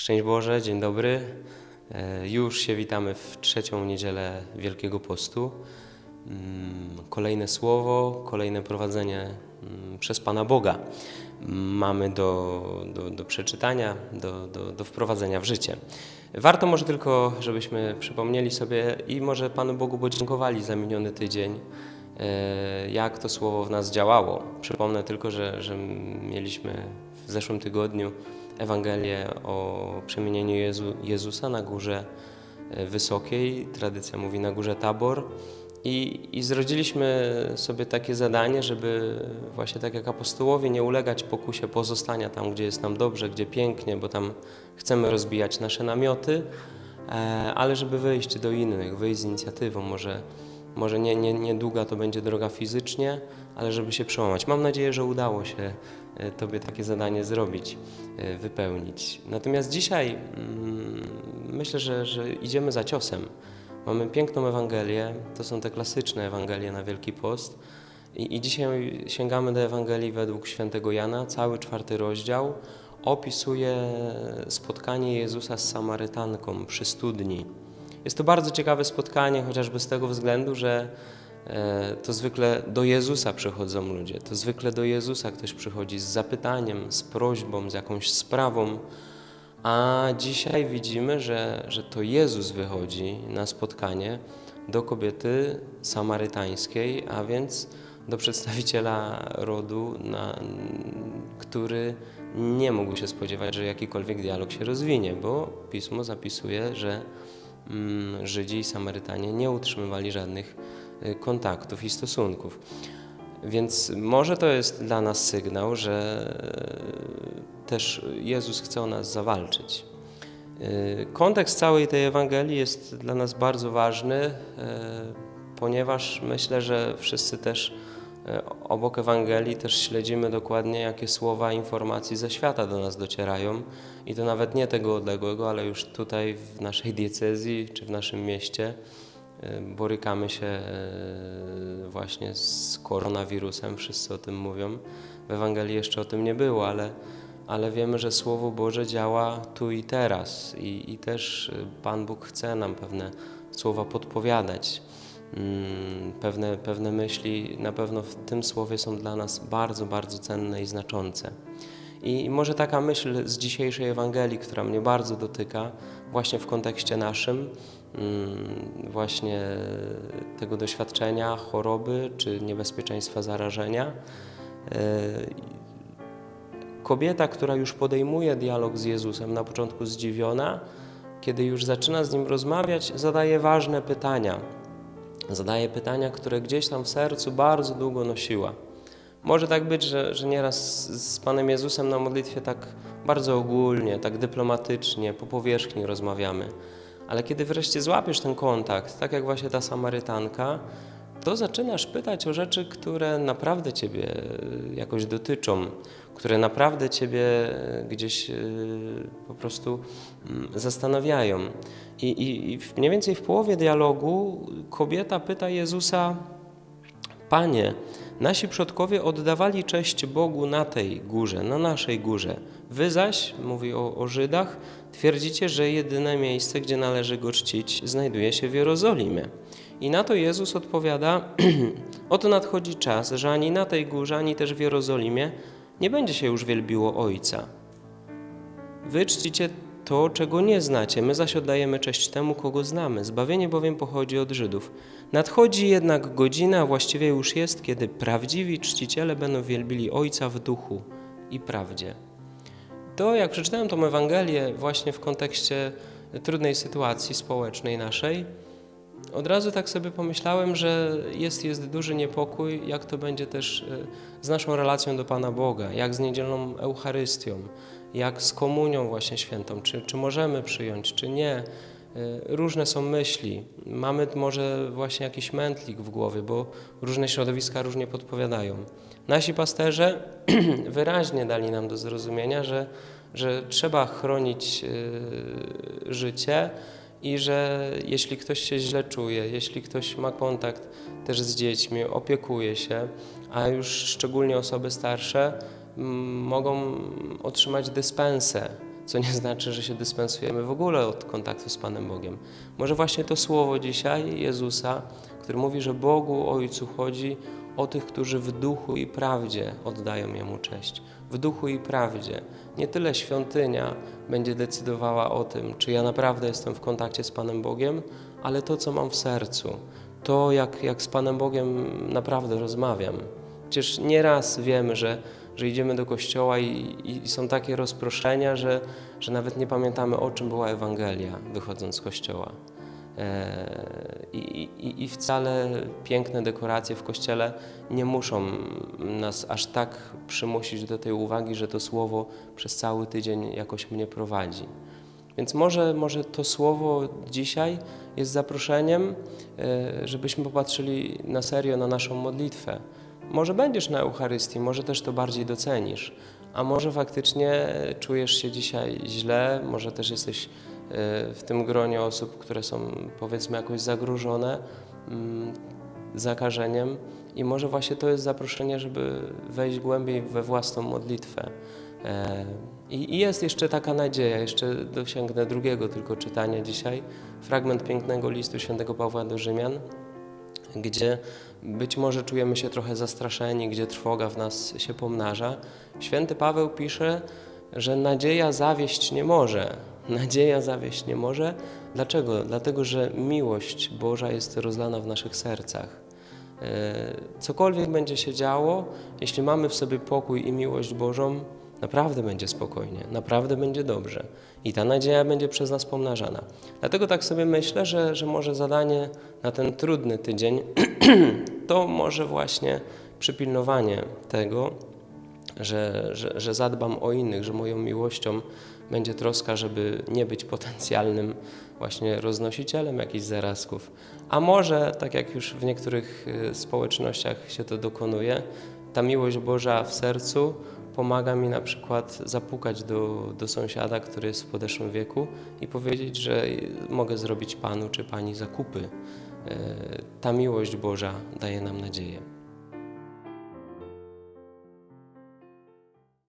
Szczęść Boże, dzień dobry. E, Już się witamy w trzecią niedzielę Wielkiego Postu. Mm, Kolejne słowo, kolejne prowadzenie mm, przez Pana Boga mamy do, do, do przeczytania, do, do, do wprowadzenia w życie. Warto może tylko, żebyśmy przypomnieli sobie i może Panu Bogu podziękowali za miniony tydzień, e, jak to słowo w nas działało. Przypomnę tylko, że, że mieliśmy w zeszłym tygodniu Ewangelię o przemienieniu Jezu, Jezusa na górze e, wysokiej, tradycja mówi na górze Tabor. I, I zrodziliśmy sobie takie zadanie, żeby właśnie tak jak apostołowie nie ulegać pokusie pozostania tam, gdzie jest nam dobrze, gdzie pięknie, bo tam chcemy rozbijać nasze namioty, e, ale żeby wyjść do innych, wyjść z inicjatywą. Może, może nie, nie, niedługa to będzie droga fizycznie, ale żeby się przełamać. Mam nadzieję, że udało się Tobie takie zadanie zrobić, e, wypełnić. Natomiast dzisiaj mm, myślę, że, że idziemy za ciosem. Mamy piękną Ewangelię, to są te klasyczne Ewangelie na Wielki Post. I, I dzisiaj sięgamy do Ewangelii według świętego Jana, cały czwarty rozdział opisuje spotkanie Jezusa z Samarytanką przy studni. Jest to bardzo ciekawe spotkanie, chociażby z tego względu, że e, to zwykle do Jezusa przychodzą ludzie, to zwykle do Jezusa ktoś przychodzi z zapytaniem, z prośbą, z jakąś sprawą. A dzisiaj widzimy, że, że to Jezus wychodzi na spotkanie do kobiety samarytańskiej, a więc do przedstawiciela rodu, na, który nie mógł się spodziewać, że jakikolwiek dialog się rozwinie, bo pismo zapisuje, że mm, Żydzi i Samarytanie nie utrzymywali żadnych kontaktów i stosunków. Więc może to jest dla nas sygnał, że też Jezus chce o nas zawalczyć. E, Kontekst całej tej Ewangelii jest dla nas bardzo ważny, e, ponieważ myślę, że wszyscy też e, obok Ewangelii też śledzimy dokładnie, jakie słowa informacji ze świata do nas docierają i to nawet nie tego odległego, ale już tutaj w naszej diecezji czy w naszym mieście borykamy się e, właśnie z koronawirusem, wszyscy o tym mówią. W Ewangelii jeszcze o tym nie było, ale, ale wiemy, że Słowo Boże działa tu i teraz i, i też e, Pan Bóg chce nam pewne słowa podpowiadać. Mm, Pewne, pewne myśli na pewno w tym słowie są dla nas bardzo, bardzo cenne i znaczące. I może taka myśl z dzisiejszej Ewangelii, która mnie bardzo dotyka, właśnie w kontekście naszym, mm, właśnie tego doświadczenia choroby czy niebezpieczeństwa zarażenia. E, Kobieta, która już podejmuje dialog z Jezusem, na początku zdziwiona, kiedy już zaczyna z nim rozmawiać, zadaje ważne pytania. Zadaje pytania, które gdzieś tam w sercu bardzo długo nosiła. Może tak być, że, że nieraz z, Panem Jezusem na modlitwie tak bardzo ogólnie, tak dyplomatycznie, po powierzchni rozmawiamy. Ale kiedy wreszcie złapiesz ten kontakt, tak jak właśnie ta Samarytanka, to zaczynasz pytać o rzeczy, które naprawdę Ciebie e, jakoś dotyczą, które naprawdę Ciebie e, gdzieś e, po prostu mm, zastanawiają. I, i, I mniej więcej w połowie dialogu kobieta pyta Jezusa, Panie, nasi przodkowie oddawali cześć Bogu na tej górze, na naszej górze. Wy zaś, mówi o, o Żydach, twierdzicie, że jedyne miejsce, gdzie należy go czcić, znajduje się w Jerozolimie. I na to Jezus odpowiada: Oto nadchodzi czas, że ani na tej górze, ani też w Jerozolimie nie będzie się już wielbiło Ojca. Wy czcicie to, czego nie znacie, my zaś oddajemy cześć temu, kogo znamy. Zbawienie bowiem pochodzi od Żydów. Nadchodzi jednak godzina, a właściwie już jest, kiedy prawdziwi czciciele będą wielbili Ojca w duchu i prawdzie. To, jak przeczytałem tą Ewangelię właśnie w kontekście trudnej sytuacji społecznej naszej, od razu tak sobie pomyślałem, że jest, jest duży niepokój, jak to będzie też e, z naszą relacją do Pana Boga, jak z niedzielną Eucharystią, jak z komunią właśnie świętą, czy, czy możemy przyjąć, czy nie. E, Różne są myśli. Mamy może właśnie jakiś mętlik w głowie, bo różne środowiska różnie podpowiadają. Nasi pasterze wyraźnie dali nam do zrozumienia, że, że trzeba chronić e, życie, i że jeśli ktoś się źle czuje, jeśli ktoś ma kontakt też z dziećmi, opiekuje się, a już szczególnie osoby starsze m, mogą otrzymać dyspensę co nie znaczy, że się dyspensujemy w ogóle od kontaktu z Panem Bogiem. Może właśnie to słowo dzisiaj Jezusa, który mówi, że Bogu Ojcu chodzi o tych, którzy w duchu i prawdzie oddają Jemu cześć. W duchu i prawdzie. Nie tyle świątynia będzie decydowała o tym, czy ja naprawdę jestem w kontakcie z Panem Bogiem, ale to, co mam w sercu. To, jak, jak z Panem Bogiem naprawdę rozmawiam. Przecież nieraz wiemy, że, że idziemy do kościoła i, i są takie rozproszenia, że, że nawet nie pamiętamy, o czym była Ewangelia, wychodząc z kościoła. E, I, i, I wcale piękne dekoracje w kościele nie muszą nas aż tak przymusić do tej uwagi, że to słowo przez cały tydzień jakoś mnie prowadzi. Więc może, może to słowo dzisiaj jest zaproszeniem, e, żebyśmy popatrzyli na serio na naszą modlitwę. Może będziesz na Eucharystii, może też to bardziej docenisz, a może faktycznie czujesz się dzisiaj źle, może też jesteś w tym gronie osób, które są powiedzmy jakoś zagrożone mm, zakażeniem i może właśnie to jest zaproszenie, żeby wejść głębiej we własną modlitwę. I i jest jeszcze taka nadzieja, jeszcze dosięgnę drugiego tylko czytania dzisiaj, fragment pięknego listu świętego Pawła do Rzymian, gdzie być może czujemy się trochę zastraszeni, gdzie trwoga w nas się pomnaża. Święty Paweł pisze, że nadzieja zawieść nie może. Nadzieja zawieść nie może. Dlaczego? Dlatego, że miłość Boża jest rozlana w naszych sercach. E, Cokolwiek będzie się działo, jeśli mamy w sobie pokój i miłość Bożą, naprawdę będzie spokojnie, naprawdę będzie dobrze i ta nadzieja będzie przez nas pomnażana. Dlatego tak sobie myślę, że, że może zadanie na ten trudny tydzień to może właśnie przypilnowanie tego, że, że, że zadbam o innych, że moją miłością będzie troska, żeby nie być potencjalnym właśnie roznosicielem jakichś zarazków. A może, tak jak już w niektórych y, społecznościach się to dokonuje, ta miłość Boża w sercu pomaga mi na przykład zapukać do, do sąsiada, który jest w podeszłym wieku i powiedzieć, że mogę zrobić Panu czy Pani zakupy. E, Ta miłość Boża daje nam nadzieję.